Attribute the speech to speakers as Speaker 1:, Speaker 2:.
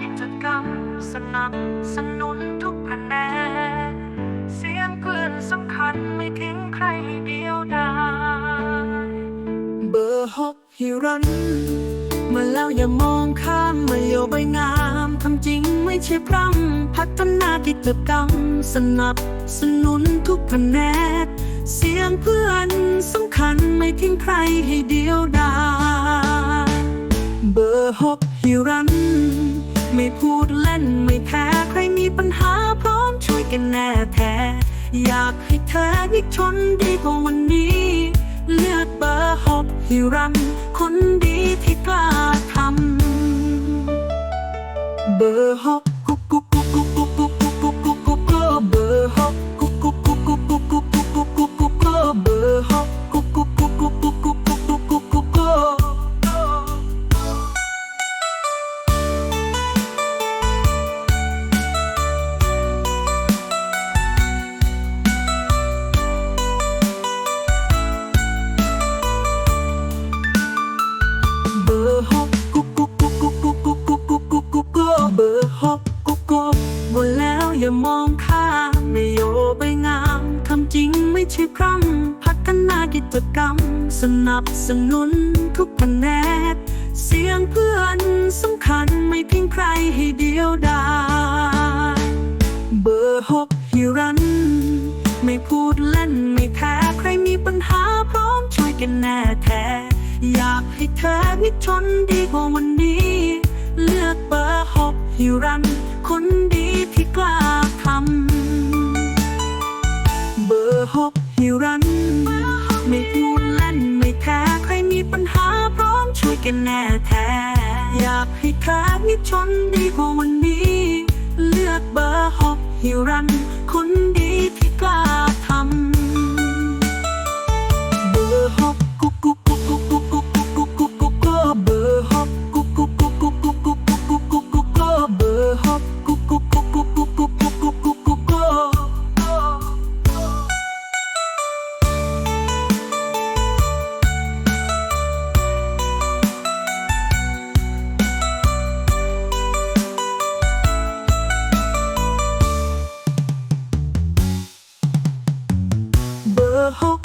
Speaker 1: กิจกรรมสนับสนุนทุกแผนกเสียงเพื่อนสำคัญไม่ทิ้งใครเดียวดายเบอร์หกฮิรันมาแล้วอย่ามองข้ามมาโยบายงามทำจริงไม่ใช่พร่ำพัฒนากิจกรรมสนับสนุนทุกแผนกเสียงเพื่อนสำคัญไม่ทิ้งใครให้เดียวดายเบอร์หกฮิรัน นแน่แท้ อยากให้เธอนิ่งชนดีกว่าวันนี้ เลือกเบอร์หกฮิรันคนดีที่กล้าทำเบอร์หกกุ๊กกุ๊ก จริงไม่ใช่พร่ำพัฒนากิจกรรม สนับสนุนทุกแผนกเสียงเพื่อนสำคัญไม่ทิ้งใครให้เดียวดายเบอร์หกฮิรัน ไม่พูดเล่นไม่แพ้ใครมีปัญหาพร้อมช่วยกันแน่แท้ อยากให้เธอมิชนดีกว่าวันนี้ เลือกเบอร์หกฮิรัน คนดีที่กล้า หกฮิรัน ไม่พูดเล่นไม่แท้ใครมีปัญหาพร้อมช่วยกันแน่แท้ อยากให้เธอมิชนดีกว่าวันนี้ เลือกเบอร์หกฮิรันคน her hope.